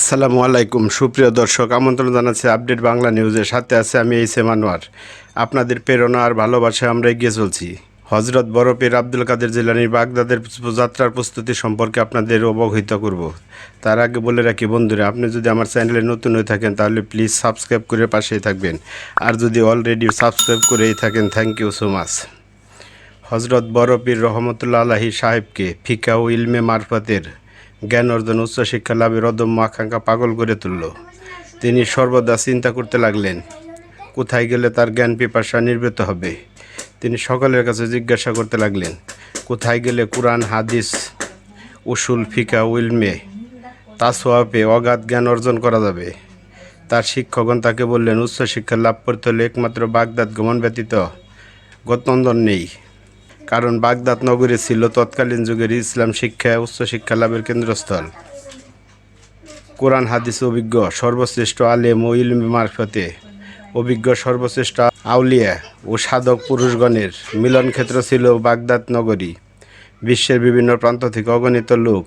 আসসালামু আলাইকুম। সুপ্রিয় দর্শক, আমন্ত্রণ জানাচ্ছি আপডেট বাংলা নিউজের সাথে আছে আমি এই সেমানোয়ার আপনাদের প্রেরণা আর ভালোবাসায় আমরা এগিয়ে চলছি। হজরত বরফের আব্দুল কাদের জেলানির বাগদাদের যাত্রার প্রস্তুতি সম্পর্কে আপনাদের অবহিত করব। তার আগে বলে রাখি, বন্ধুরা, আপনি যদি আমার চ্যানেলে নতুন হয়ে থাকেন, তাহলে প্লিজ সাবস্ক্রাইব করে পাশেই থাকবেন। আর যদি অলরেডি সাবস্ক্রাইব করেই থাকেন থ্যাংক ইউ সো মাচ হজরত বরফির রহমতুল্লা আলাহি সাহেবকে ফিকা ও ইলমে মারফতের জ্ঞান অর্জন, উচ্চ উচ্চশিক্ষা লাভের অদম্য আকাঙ্ক্ষা পাগল করে তুলল। তিনি সর্বদা চিন্তা করতে লাগলেন, কোথায় গেলে তার জ্ঞান পিপাসা নির্বৃত হবে? তিনি সকলের কাছে জিজ্ঞাসা করতে লাগলেন, কোথায় গেলে কোরআন, হাদিস, উসুল, ফিকা, উইলমে তাসোয়াপে অগাধ জ্ঞান অর্জন করা যাবে? তার শিক্ষকগণ তাকে বললেন উচ্চশিক্ষা লাভ করতে হলে একমাত্র বাগদাদ গমন ব্যতীত গত্যন্দন নেই। কারণ বাগদাদ নগরী ছিল তৎকালীন যুগের ইসলাম শিক্ষা, উচ্চশিক্ষা লাভের কেন্দ্রস্থল। কোরআন হাদিস অভিজ্ঞ, সর্বশ্রেষ্ঠ আলেম ও ইলমি মারফতে অভিজ্ঞ সর্বশ্রেষ্ঠ আউলিয়া ও সাধক পুরুষগণের মিলনক্ষেত্র ছিল বাগদাদ নগরী। বিশ্বের বিভিন্ন প্রান্ত থেকে অগণিত লোক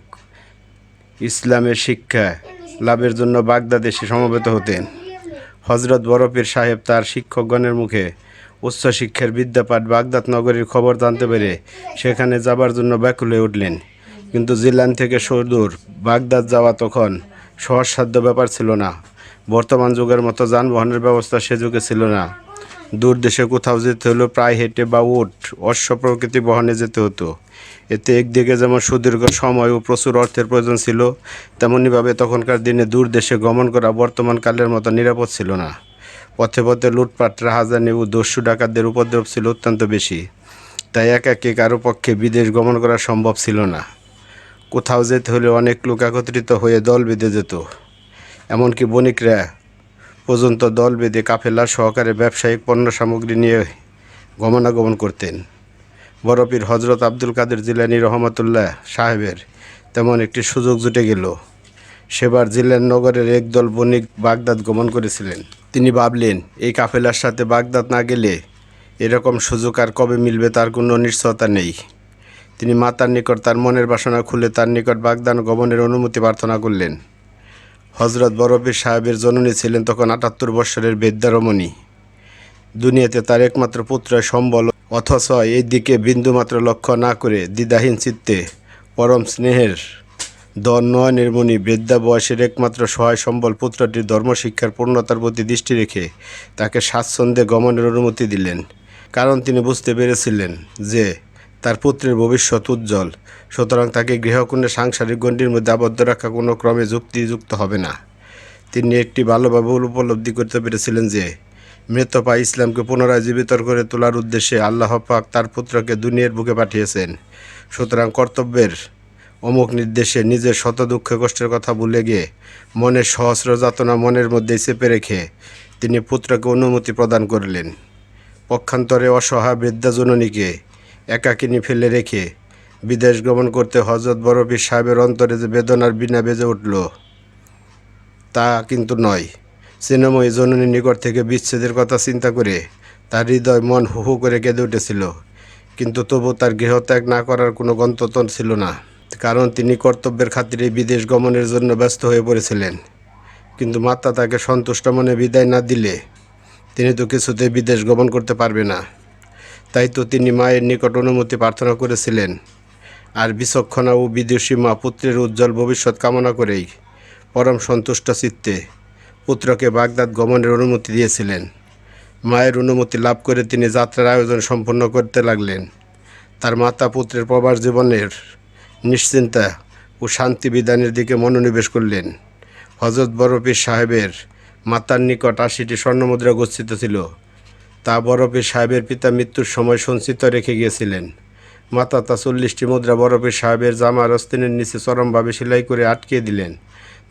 ইসলামের শিক্ষা লাভের জন্য বাগদাদে এসে সমবেত হতেন। হজরত বরফের সাহেব তার শিক্ষকগণের মুখে উচ্চশিক্ষার বিদ্যাপাঠ বাগদাদ নগরীর খবর জানতে পেরে সেখানে যাবার জন্য ব্যাকুল হয়ে উঠলেন। কিন্তু জিলান থেকে সুদূর বাগদাদ যাওয়া তখন সহজসাধ্য ব্যাপার ছিল না। বর্তমান যুগের মতো যানবাহনের ব্যবস্থা সে যুগে ছিল না। দূর দেশে কোথাও যেতে হলো প্রায় হেঁটে বা উঠ অশ্ব প্রকৃতি বহনে যেতে হতো। এতে একদিকে যেমন সুদীর্ঘ সময় ও প্রচুর অর্থের প্রয়োজন ছিল, তেমনইভাবে তখনকার দিনে দূর দেশে গমন করা বর্তমান কালের মতো নিরাপদ ছিল না। পথে পথে লুটপাট রাহাজানি ও দস্যু ডাকাতদের উপদ্রব ছিল অত্যন্ত বেশি। তাই একাকে কারও পক্ষে বিদেশ গমন করা সম্ভব ছিল না। কোথাও যেতে হলে অনেক লোক একত্রিত হয়ে দল বেঁধে যেত। এমনকি বণিকরা পর্যন্ত দল বেঁধে কাফেলা সহকারে ব্যবসায়িক পণ্য সামগ্রী নিয়ে গমনাগমন করতেন। বরফির হজরত আব্দুল কাদের জিলানি রহমতুল্লাহ সাহেবের তেমন একটি সুযোগ জুটে গেল। সেবার জিল্লান নগরের একদল বণিক বাগদাদ গমন করেছিলেন। তিনি ভাবলেন, এই কাফেলার সাথে বাগদাদ না গেলে এরকম সুযোগ আর কবে মিলবে তার কোনো নিশ্চয়তা নেই। তিনি মাতার নিকট তার মনের বাসনা খুলে তার নিকট বাগদান গমনের অনুমতি প্রার্থনা করলেন। হজরত বরফির সাহেবের জননী ছিলেন তখন আটাত্তর বৎসরের বেদ্যারমণী দুনিয়াতে তার একমাত্র পুত্র সম্বল, অথচ এই দিকে বিন্দুমাত্র লক্ষ্য না করে দ্বিধাহীন চিত্তে পরম স্নেহের নয়নের মণি বৃদ্ধা বয়সের একমাত্র সহায় সম্বল পুত্রটির ধর্মশিক্ষার পূর্ণতার প্রতি দৃষ্টি রেখে তাকে স্বাচ্ছন্দ্যে গমনের অনুমতি দিলেন। কারণ তিনি বুঝতে পেরেছিলেন যে তার পুত্রের ভবিষ্যৎ উজ্জ্বল। সুতরাং তাকে গৃহকোণের সাংসারিক গণ্ডির মধ্যে আবদ্ধ রাখা কোনো ক্রমে যুক্তিযুক্ত হবে না। তিনি একটি ভালোভাবে উপলব্ধি করতে পেরেছিলেন যে মৃতপা ইসলামকে পুনরায় জীবিত করে তোলার উদ্দেশ্যে আল্লাহ পাক তার পুত্রকে দুনিয়ার বুকে পাঠিয়েছেন। সুতরাং কর্তব্যের অমুক নির্দেশে নিজের শত দুঃখ কষ্টের কথা ভুলে গিয়ে মনের সহস্র যাতনা মনের মধ্যে চেপে রেখে তিনি পুত্রকে অনুমতি প্রদান করলেন। পক্ষান্তরে অসহায় বৃদ্ধা জননীকে একাকিনী ফেলে রেখে বিদেশ গমন করতে হজরত বরফির সাহেবের অন্তরে যে বেদনার বিনা বেজে উঠল, তা কিন্তু নয়। সিনেময় জননীর নিকট থেকে বিচ্ছেদের কথা চিন্তা করে তার হৃদয় মন হু হু করে কেঁদে উঠেছিল, কিন্তু তবু তার গৃহত্যাগ না করার কোনো গন্তব্য ছিল না। কারণ তিনি কর্তব্যের খাতিরে বিদেশ গমনের জন্য ব্যস্ত হয়ে পড়েছিলেন। কিন্তু মাতা তাকে সন্তুষ্ট মনে বিদায় না দিলে তিনি তো কিছুতেই বিদেশ গমন করতে পারবে না। তাই তো তিনি মায়ের নিকট অনুমতি প্রার্থনা করেছিলেন। আর বিচক্ষণা ও বিদেশি মা পুত্রের উজ্জ্বল ভবিষ্যৎ কামনা করেই পরম সন্তুষ্ট চিত্তে পুত্রকে বাগদাদ গমনের অনুমতি দিয়েছিলেন। মায়ের অনুমতি লাভ করে তিনি যাত্রার আয়োজন সম্পন্ন করতে লাগলেন। তার মাতা পুত্রের প্রবাস জীবনের নিশ্চিন্তা ও শান্তি বিধানের দিকে মনোনিবেশ করলেন। হজরত বরফির সাহেবের মাতার নিকট আশিটি স্বর্ণমুদ্রা গচ্ছিত ছিল। তা বরফির সাহেবের পিতা মৃত্যুর সময় সঞ্চিত রেখে গিয়েছিলেন। মাতা তা চল্লিশটি মুদ্রা বরফির সাহেবের জামার অস্তিনের নিচে চরমভাবে সেলাই করে আটকে দিলেন,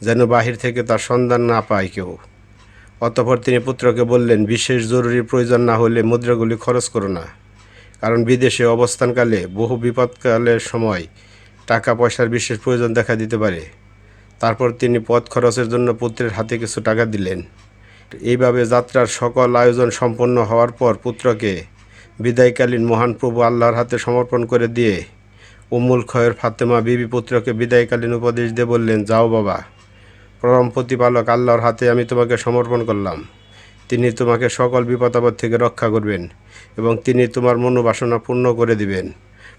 যেন বাহির থেকে তার সন্ধান না পায় কেউ। অতঃপর তিনি পুত্রকে বললেন, বিশেষ জরুরি প্রয়োজন না হলে মুদ্রাগুলি খরচ করো না। কারণ বিদেশে অবস্থানকালে বহু বিপদকালের সময় টাকা পয়সার বিশেষ প্রয়োজন দেখা দিতে পারে। তারপর তিনি পথ খরচের জন্য পুত্রের হাতে কিছু টাকা দিলেন। এইভাবে যাত্রার সকল আয়োজন সম্পন্ন হওয়ার পর পুত্রকে বিদায়কালীন মহান প্রভু আল্লাহর হাতে সমর্পণ করে দিয়ে উম্মুল খয়ের ফাতেমা বিবি পুত্রকে বিদায়কালীন উপদেশ দিয়ে বললেন, যাও বাবা, পরম প্রতিপালক আল্লাহর হাতে আমি তোমাকে সমর্পণ করলাম। তিনি তোমাকে সকল বিপদাপদ থেকে রক্ষা করবেন এবং তিনি তোমার মনোবাসনা পূর্ণ করে দিবেন।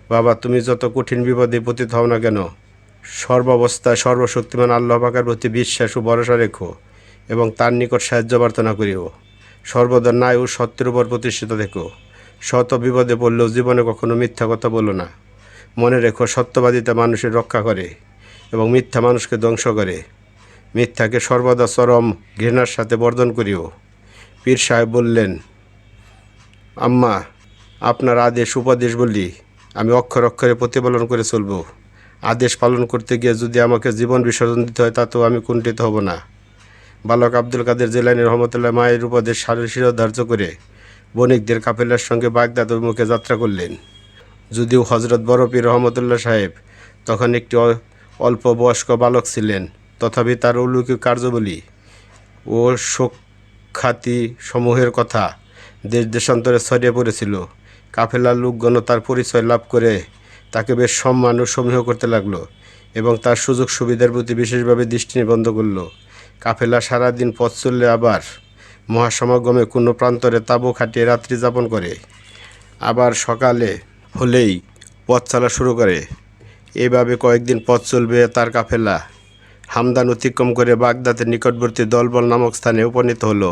বাবা, তুমি যত কঠিন বিপদে পতিত হও না কেন? সর্বাবস্থায় সর্বশক্তিমান আল্লাহ পাকের প্রতি বিশ্বাস ও ভরসা রেখো এবং তার নিকট সাহায্য প্রার্থনা করিও। সর্বদা ন্যায় ও সত্যের উপর প্রতিষ্ঠিত থেকো। শত বিপদে পড়লেও জীবনে কখনো মিথ্যা কথা বলো না। মনে রেখো, সত্যবাদিতা মানুষের রক্ষা করে এবং মিথ্যা মানুষকে ধ্বংস করে। মিথ্যাকে সর্বদা চরম ঘৃণার সাথে বর্জন করিও। পীর সাহেব বললেন, আম্মা, আপনার আদেশ, উপদেশ বলি। আমি অক্ষর অক্ষরে প্রতিপালন করে চলব। আদেশ পালন করতে গিয়ে যদি আমাকে জীবন বিসর্জন দিতে হয় তাতেও আমি কুণ্ঠিত হব না। বালক আব্দুল কাদের জেলানি রহমতুল্লাহ মায়ের উপদেশ সারের ধার্য করে বণিকদের কাফেলার সঙ্গে বাগদাদ অভিমুখে যাত্রা করলেন। যদিও হজরত বরফি রহমতুল্লাহ সাহেব তখন একটি অল্প বয়স্ক বালক ছিলেন, তথাপি তার অলৌকিক কার্যবলী ও সুখ্যাতি সমূহের কথা দেশ দেশান্তরে ছড়িয়ে পড়েছিল। কাফেলার লোকগণ তার পরিচয় লাভ করে তাকে বেশ সম্মান ও সমীহ করতে লাগল এবং তার সুযোগ সুবিধার প্রতি বিশেষভাবে দৃষ্টি নিবন্ধ করল। কাফেলা সারাদিন পথ চললে আবার মহাসমাগমে কোনো প্রান্তরে তাঁবু খাটিয়ে রাত্রি যাপন করে। আবার সকালে হলেই পথ চলা শুরু করে। এভাবে কয়েকদিন পথ চলবে তার কাফেলা। হামদান অতিক্রম করে বাগদাদের নিকটবর্তী দলবল নামক স্থানে উপনীত হলো।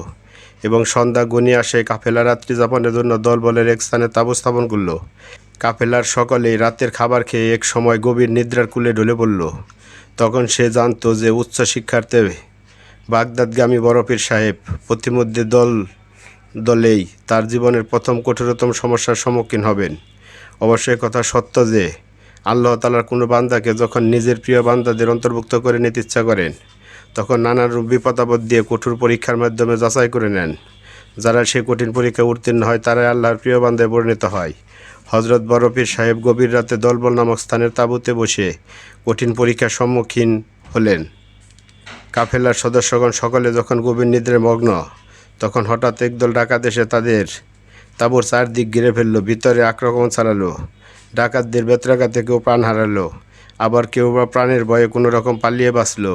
এবং সন্ধ্যা গনিয়ে আসে কাফেলা রাত্রি যাপনের জন্য দলবলের এক স্থানে তাবু স্থাপন করল। কাফেলার সকলেই রাতের খাবার খেয়ে এক সময় গভীর নিদ্রার কুলে ঢলে পড়ল। তখন সে জানতো যে উচ্চ শিক্ষার্থে বাগদাদগামী বরফির সাহেব প্রতিমধ্যে দল, দলেই তার জীবনের প্রথম কঠোরতম সমস্যার সম্মুখীন হবেন। অবশ্যই কথা সত্য যে, আল্লাহ তালার কোনো বান্দাকে যখন নিজের প্রিয় বান্দাদের অন্তর্ভুক্ত করে নিতে ইচ্ছা করেন তখন নানান রূপ বিপদাপদ দিয়ে কঠোর পরীক্ষার মাধ্যমে যাচাই করে নেন। যারা সে কঠিন পরীক্ষা উত্তীর্ণ হয়, তারাই আল্লাহর প্রিয় বান্দায় পরিণত হয়। হজরত বরফির সাহেব গভীর রাতে দলবল নামক স্থানের তাঁবুতে বসে কঠিন পরীক্ষার সম্মুখীন হলেন। কাফেলার সদস্যগণ সকলে যখন গভীর নিদ্রে মগ্ন, তখন হঠাৎ একদল ডাকাত এসে তাদের তাঁবুর চারদিক ঘিরে ফেলল, ভিতরে আক্রমণ চালালো, ডাকাতদের বেত্রাঘাতে কেউ প্রাণ হারালো। আবার কেউ বা প্রাণের ভয়ে কোনো রকম পালিয়ে বাঁচলো।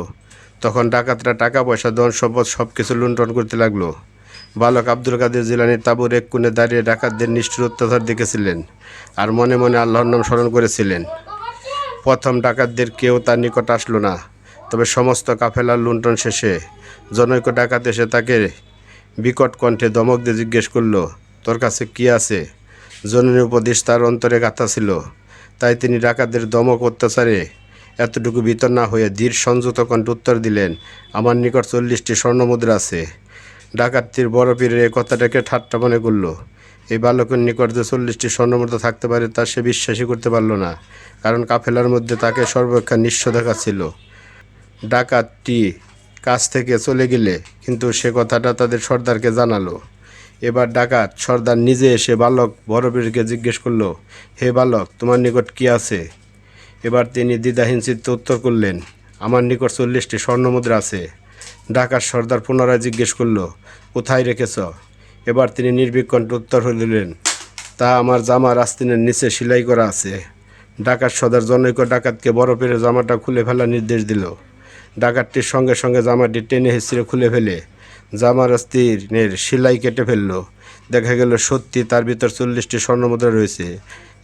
তখন ডাকাতরা টাকা, পয়সা, ধন, সম্পদ সব কিছু লুণ্ঠন করতে লাগল। বালক আব্দুল কাদের জিলানির তাঁবুর এক কোণে দাঁড়িয়ে ডাকাতদের নিষ্ঠুর অত্যাচার দেখেছিলেন আর মনে মনে আল্লাহর নাম স্মরণ করেছিলেন। প্রথম ডাকাতদের কেউ তার নিকট আসলো না, তবে সমস্ত কাফেলার লুণ্ঠন শেষে জনৈক ডাকাত এসে তাকে বিকট কণ্ঠে দমক দিয়ে জিজ্ঞেস করল, তোর কাছে কি আছে? জননী উপদেশ তার অন্তরে গাথা ছিল। তাই তিনি ডাকাতদের দমক অত্যাচারে এতটুকু ভিতর না হয়ে ধীর সংযত কণ্ঠে উত্তর দিলেন, আমার নিকট চল্লিশটি স্বর্ণমুদ্রা আছে। ডাকাতটির বড় পীরের এই কথাটাকে ঠাট্টা মনে করল। এই বালকের নিকট যে চল্লিশটি স্বর্ণমুদ্রা থাকতে পারে তা সে বিশ্বাসই করতে পারল না, কারণ কাফেলার মধ্যে তাকে সর্বাপেক্ষা নিঃস্ব দেখাচ্ছিল। ডাকাতটি কাছ থেকে চলে গেলে কিন্তু সে কথাটা তাদের সর্দারকে জানালো। এবার ডাকাত সর্দার নিজে এসে বালক বড়বীরকে জিজ্ঞেস করল, হে বালক, তোমার নিকট কি আছে? এবার তিনি দ্বিধাহীন চিত্তে উত্তর করলেন, আমার নিকট চল্লিশটি স্বর্ণমুদ্রা আছে। ডাকাত সর্দার পুনরায় জিজ্ঞেস করল, কোথায় রেখেছ? এবার তিনি নির্বিকণ্ঠ উত্তর দিলেন, তা আমার জামার আস্তিনের নিচে সেলাই করা আছে। ডাকাত সর্দার জনৈক ডাকাতকে বরফের জামাটা খুলে ফেলার নির্দেশ দিল। ডাকাতটির সঙ্গে সঙ্গে জামাটি টেনে হেসড়ে খুলে ফেলে। জামার আস্তিনের সেলাই কেটে ফেলল। দেখা গেল সত্যি তার ভিতর চল্লিশটি স্বর্ণমুদ্রা রয়েছে।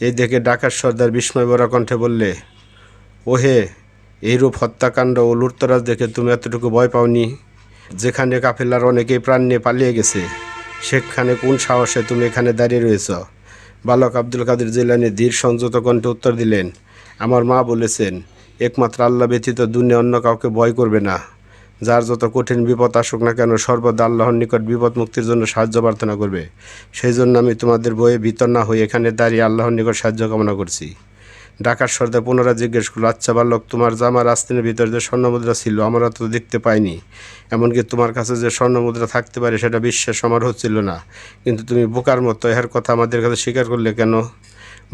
এই দেখে ডাকাত সর্দার বিস্ময় বড় কণ্ঠে বললে, ওহে, এইরূপ হত্যাকাণ্ড ও লুটতরাজ দেখে তুমি এতটুকু ভয় পাওনি, যেখানে কাফেলার অনেকেই প্রাণ নিয়ে পালিয়ে গেছে, সেখানে কোন সাহসে তুমি এখানে দাঁড়িয়ে রয়েছ? বালক আব্দুল কাদের জিলানি ধীর সংযত কণ্ঠে উত্তর দিলেন, আমার মা বলেছেন, একমাত্র আল্লাহ ব্যতীত দুনিয়া অন্য কাউকে ভয় করবে না। যার যত কঠিন বিপদ আসুক না কেন, সর্বদা আল্লাহর নিকট বিপদ মুক্তির জন্য সাহায্য প্রার্থনা করবে। সেই জন্য আমি তোমাদের বইয়ে ভিতর না হয়ে এখানে দাঁড়িয়ে আল্লাহর নিকট সাহায্য কামনা করছি। ডাকার সর্দার পুনরায় জিজ্ঞেস করল আচ্ছা বালক তোমার জামার আস্তিনের ভিতরে যে স্বর্ণমুদ্রা ছিল, আমরা তো দেখতে পাইনি। এমনকি তোমার কাছে যে স্বর্ণমুদ্রা থাকতে পারে, সেটা বিশ্বাস আমার হচ্ছিল না। কিন্তু তুমি বোকার মতো, এর কথা আমাদের কাছে স্বীকার করলে কেন?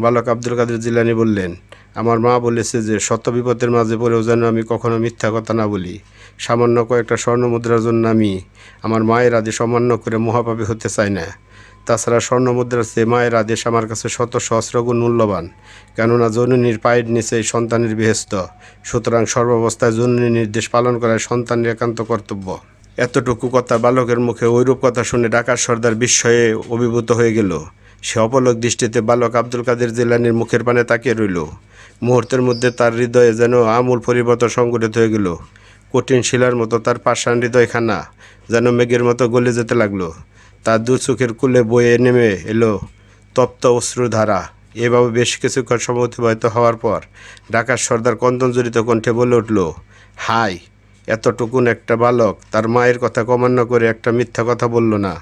বালক আব্দুল কাদের জিলানি বললেন আমার মা বলেছে যে শত বিপদের মাঝে পড়েও যেন আমি কখনো মিথ্যা কথা না বলি। সামান্য কয়েকটা স্বর্ণ মুদ্রার জন্য আমি আমার মায়ের আদেশ সমান্য করে মহাপাপী হতে চাই না। তাছাড়া স্বর্ণ মুদ্রার চেয়ে মায়ের আদেশ আমার কাছে শত সহস্র গুণ মূল্যবান। কেননা জননীর পায়ের নিচে সন্তানের বেহেস্ত সুতরাং সর্বাবস্থায় জননীর নির্দেশ পালন করায় সন্তানের একান্ত কর্তব্য। এতটুকু কথা বালকের মুখে ওইরূপ কথা শুনে ডাকার সর্দার বিস্ময়ে অভিভূত হয়ে গেল। সে অপলক দৃষ্টিতে বালক আব্দুল কাদের জিলানির মুখের পানে তাকিয়ে রইল। মুহূর্তের মধ্যে তার হৃদয়ে যেন আমূল পরিবর্তন সংঘটিত হয়ে গেল। কঠিন শিলার মতো তার পাষাণ হৃদয়খানা যেন মেঘের মতো গলে যেতে লাগল। তার দু চোখের কুলে বয়ে নেমে এলো তপ্ত অশ্রুধারা এভাবে বেশ কিছুক্ষণ সময় অতিবাহিত হওয়ার পর ঢাকার সর্দার কন্দনজড়িত কণ্ঠে বলে উঠল, হাই, এতটুকুন একটা বালক তার মায়ের কথা কমান্য করে একটা মিথ্যা কথা বলল না,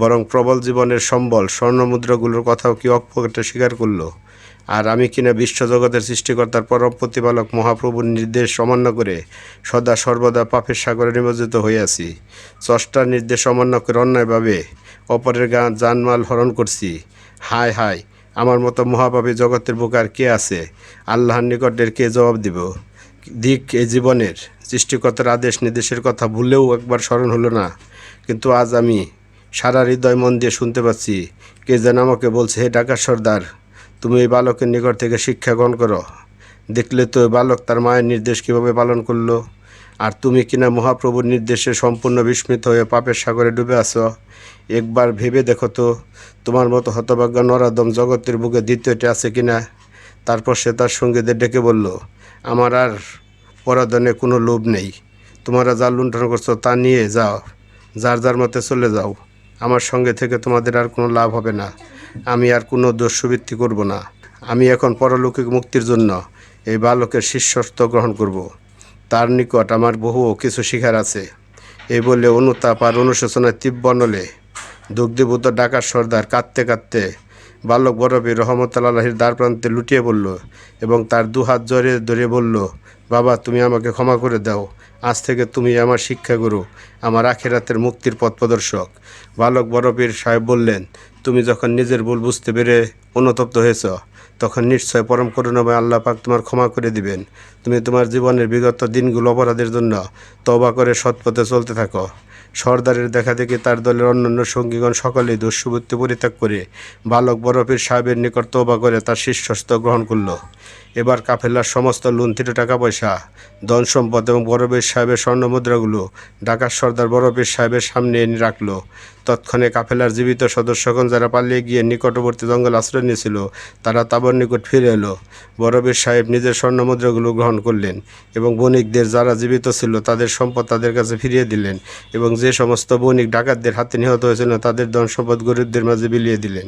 বরং প্রবল জীবনের সম্বল স্বর্ণমুদ্রাগুলোর কথাও কি অকপটে স্বীকার করল। আর আমি কিনা বিশ্বজগতের সৃষ্টিকর্তার পরম প্রতিপালক মহাপ্রভুর নির্দেশ অমান্য করে সদা সর্বদা পাপের সাগরে নিমজ্জিত হইয়াছি চষ্টার নির্দেশ অমান্য করে অন্যায়ভাবে অপরের গান জানমাল হরণ করছি। হায় হায়, আমার মতো মহাপাপী জগতের বুক কে আছে? আল্লাহর নিকটের কে জবাব দিব? দিক এই জীবনের, সৃষ্টিকর্তার আদেশ নির্দেশের কথা ভুলেও একবার স্মরণ হলো না। কিন্তু আজ আমি সারা হৃদয় মন দিয়ে শুনতে পাচ্ছি, কে যেন আমাকে বলছে, হে ঢাকা সর্দার তুমি এই বালকের নিকট থেকে শিক্ষা গ্রহণ করো। দেখলে তো বালক তার মায়ের নির্দেশ কীভাবে পালন করল। আর তুমি কিনা মহাপ্রভুর নির্দেশে সম্পূর্ণ বিস্মিত হয়ে পাপের সাগরে ডুবে আছো। একবার ভেবে দেখো তো, তোমার মতো হতভাগ্য নরাদম জগতের বুকে দ্বিতীয়টি আছে কিনা? তারপর সে তার সঙ্গীদের ডেকে বলল, আমার আর পরাধনে কোনো লোভ নেই। তোমরা যা লুণ্ঠন করছ তা নিয়ে যাও। যার যার মতে চলে যাও। আমার সঙ্গে থেকে তোমাদের আর কোনো লাভ হবে না। আমি আর কোনো দস্যুবৃত্তি করব না। আমি এখন পরলৌকিক মুক্তির জন্য এই বালকের শিষ্যত্ব গ্রহণ করব। তার নিকট আমার বহু কিছু শিখার আছে। এই বলে অনুতাপ আর অনুশোচনায় তীব্র নলে দুগ্ধীভূত ডাকার সর্দার কাঁদতে কাঁদতে বালক বরফি রহমত আল্লাহির দ্বার প্রান্তে লুটিয়ে পড়ল এবং তার দুহাত জড়িয়ে ধরে বলল, বাবা, তুমি আমাকে ক্ষমা করে দাও। আজ থেকে তুমি আমার শিক্ষাগুরু, আমার আখেরাতের মুক্তির পথ প্রদর্শক। বালক বরফির সাহেব বললেন তুমি যখন নিজের ভুল বুঝতে পেরে অনুতপ্ত হয়েছ, তখন নিশ্চয় পরম করুণাময় আল্লাহ পাক তোমার ক্ষমা করে দিবেন। তুমি তোমার জীবনের বিগত দিনগুলো অপরাধের জন্য তবা করে সৎপথে চলতে থাকো। সর্দারের দেখা দেখি তার দলের অন্যান্য সঙ্গীগণ সকলেই দস্যুবৃত্তি পরিত্যাগ করে বালক বরফের সাহেবের নিকট তবা করে তার শীর্ষস্থ গ্রহণ করল। এবার কাফেলার সমস্ত লুণ্ঠিত টাকা পয়সা ধন সম্পদ এবং বরফের সাহেবের স্বর্ণ মুদ্রাগুলো ঢাকার সর্দার বরফের সাহেবের সামনে এনে রাখল। তৎক্ষণে কাফেলার জীবিত সদস্যগণ যারা পালিয়ে গিয়ে নিকটবর্তী জঙ্গল আশ্রয় নিয়েছিল, তারা তাবর নিকট ফিরে এলো। বরফের সাহেব নিজের স্বর্ণ মুদ্রাগুলো গ্রহণ করলেন এবং বণিকদের যারা জীবিত ছিল, তাদের সম্পদ তাদের কাছে ফিরিয়ে দিলেন এবং যে সমস্ত বণিক ডাকাতদের হাতে নিহত হয়েছিল, তাদের ধন সম্পদ গরিবদের মাঝে বিলিয়ে দিলেন।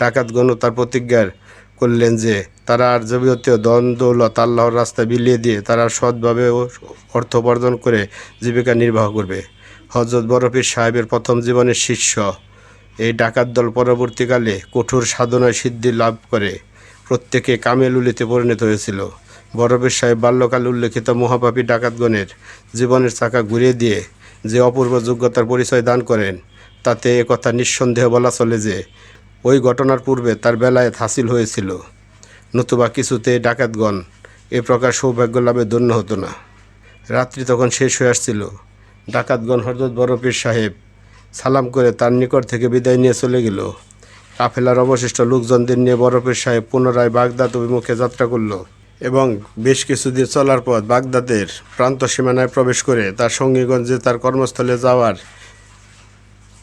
ডাকাতগণও তার প্রতিজ্ঞার করলেন যে, তারা আর যাবতীয় দন দৌলত আল্লাহর রাস্তায় বিলিয়ে দিয়ে তারা সৎভাবে অর্থ উপার্জন করে জীবিকা নির্বাহ করবে। হজরত বরফির সাহেবের প্রথম জীবনের শিষ্য। এই ডাকাত দল পরবর্তীকালে কঠোর সাধনায় সিদ্ধি লাভ করে, প্রত্যেকে কামেলুলিতে পরিণত হয়েছিল। বরফের সাহেব বাল্যকালে উল্লেখিত মহাপাপী ডাকাতগণের জীবনের চাকা ঘুরিয়ে দিয়ে যে অপূর্ব যোগ্যতার পরিচয় দান করেন, তাতে একথা নিঃসন্দেহ বলা চলে যে, ওই ঘটনার পূর্বে তার বেলায় হাসিল হয়েছিল। নতুবা কিছুতে ডাকাতগণ এ প্রকার সৌভাগ্য লাভে ধন্য হতো না। রাত্রি তখন শেষ হয়ে আসছিল। ডাকাতগণ হরদত বরফির সাহেব সালাম করে তার নিকট থেকে বিদায় নিয়ে চলে গেল। কাফেলার অবশিষ্ট লোকজনদের নিয়ে বরফের সাহেব পুনরায় বাগদাদ অভিমুখে যাত্রা করল এবং বেশ কিছুদিন চলার পর বাগদাদের প্রান্ত সীমানায় প্রবেশ করে তার সঙ্গীগঞ্জে তার কর্মস্থলে যাওয়ার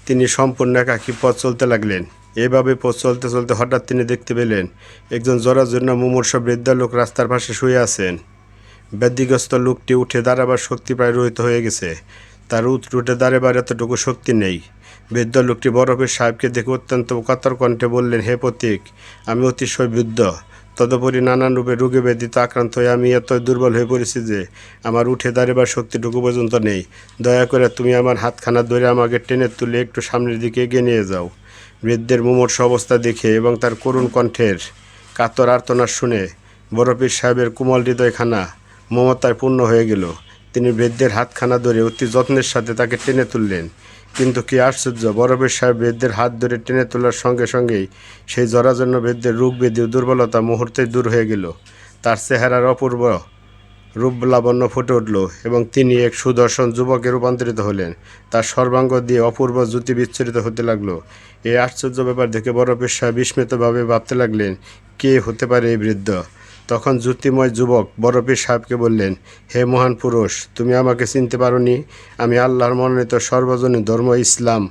তিনি সম্পূর্ণ একাকী পথ চলতে লাগলেন। এভাবে পথ চলতে চলতে হঠাৎ তিনি দেখতে পেলেন একজন জরাজীর্ণ মুমূর্ষ বৃদ্ধা লোক রাস্তার পাশে শুয়ে আছেন। ব্যাধিগ্রস্ত লোকটি উঠে দাঁড়াবার শক্তি প্রায় রহিত হয়ে গেছে। তার উঠ উঠে দাঁড়াবার এতটুকু শক্তি নেই। বৃদ্ধ লোকটি বরফের সাহেবকে দেখে অত্যন্ত কাতর কণ্ঠে বললেন, হে প্রতীক, আমি অতিশয় বৃদ্ধ। তদুপরি নানান রূপে রোগে ব্যাধিতে আক্রান্ত হয়ে আমি এত দুর্বল হয়ে পড়েছি যে আমার উঠে দাঁড়াবার শক্তিটুকু পর্যন্ত নেই। দয়া করে তুমি আমার হাতখানা ধরে আমাকে টেনে তুলে একটু সামনের দিকে এগিয়ে নিয়ে যাও। বৃদ্ধের মুমূর্ষ অবস্থা দেখে এবং তার করুণ কণ্ঠের কাতর আর্তনা শুনে বরফির সাহেবের কোমল হৃদয়খানা মমতায় পূর্ণ হয়ে গেল। তিনি বৃদ্ধের হাতখানা ধরে অতি যত্নের সাথে তাকে টেনে তুললেন। কিন্তু কি আশ্চর্য বরফের সাহেব বৃদ্ধের হাত ধরে টেনে তোলার সঙ্গে সঙ্গেই সেই জরাজন্য বৃদ্ধের রোগ ও দুর্বলতা মুহূর্তে দূর হয়ে গেল। তার চেহারার অপূর্ব রূপ লাবণ্য ফুটে উঠল এবং তিনি এক সুদর্শন যুবকে রূপান্তরিত হলেন। তার সর্বাঙ্গ দিয়ে অপূর্ব জ্যোতি বিচ্ছুরিত হতে লাগল। এই আশ্চর্য ব্যাপার দেখে বরফের পেশা বিস্মিতভাবে ভাবতে লাগলেন, কে হতে পারে এই বৃদ্ধ? তখন জ্যোতিময় যুবক বরফির সাহেবকে বললেন, হে মহান পুরুষ, তুমি আমাকে চিনতে পারোনি। আমি আল্লাহর মনোনীত সর্বজনীন ধর্ম ইসলাম,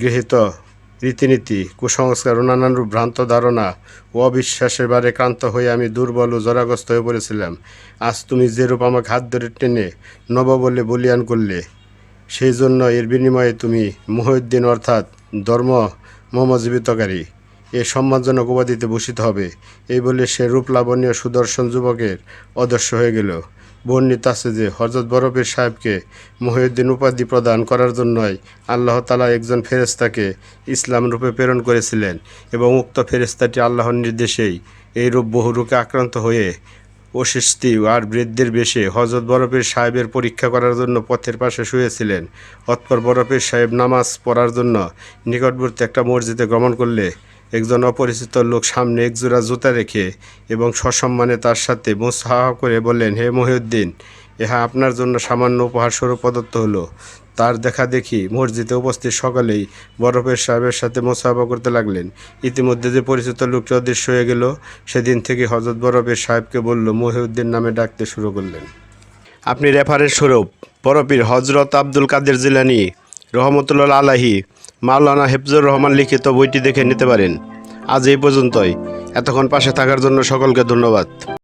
গৃহীত রীতিনীতি, কুসংস্কার ও নানানরূপ ভ্রান্ত ধারণা ও অবিশ্বাসের বারে ক্রান্ত হয়ে আমি দুর্বল ও জরাগ্রস্ত হয়ে পড়েছিলাম। আজ তুমি যেরূপ আমাকে হাত ধরে টেনে নব বলে বলিয়ান করলে সেই জন্য এর বিনিময়ে তুমি মহিউদ্দিন অর্থাৎ ধর্ম মমজীবিতকারী। এ সম্মানজনক উপাধিতে ভূষিত হবে। এই বলে সে রূপলাবণীয় সুদর্শন যুবকের অদর্শ হয়ে গেল। বর্ণিত আছে যে হজরত বরফের সাহেবকে মহিউদ্দিন উপাধি প্রদান করার জন্যই আল্লাহ তালা একজন ফেরেস্তাকে ইসলাম রূপে প্রেরণ করেছিলেন এবং উক্ত ফেরেস্তাটি আল্লাহর নির্দেশেই এই রূপ বহু রূপে আক্রান্ত হয়ে অশিস্তি আর বৃদ্ধির বেশে হজরত বরফের সাহেবের পরীক্ষা করার জন্য পথের পাশে শুয়েছিলেন। অতপর বরফের সাহেব নামাজ পড়ার জন্য নিকটবর্তী একটা মসজিদে গমন করলে একজন অপরিচিত লোক সামনে একজোড়া জুতা রেখে এবং সসম্মানে তার সাথে মুসাহা করে বললেন, হে মহিউদ্দিন, ইহা আপনার জন্য সামান্য উপহার স্বরূপ প্রদত্ত হলো। তার দেখা দেখি মসজিদে উপস্থিত সকলেই বরফের সাহেবের সাথে মোসাফা করতে লাগলেন। ইতিমধ্যে যে পরিচিত লোকটি অদৃশ্য হয়ে গেল, সেদিন থেকে হজরত বরফের সাহেবকে বলল, মহিউদ্দিন নামে ডাকতে শুরু করলেন। আপনি রেফারের স্বরূপ বরফির হজরত আব্দুল কাদের জিলানি রহমতুল্লাহ আলাহি মাওলানা হেফজুর রহমান লিখিত বইটি দেখে নিতে পারেন। আজ এই পর্যন্তই। এতক্ষণ পাশে থাকার জন্য সকলকে ধন্যবাদ।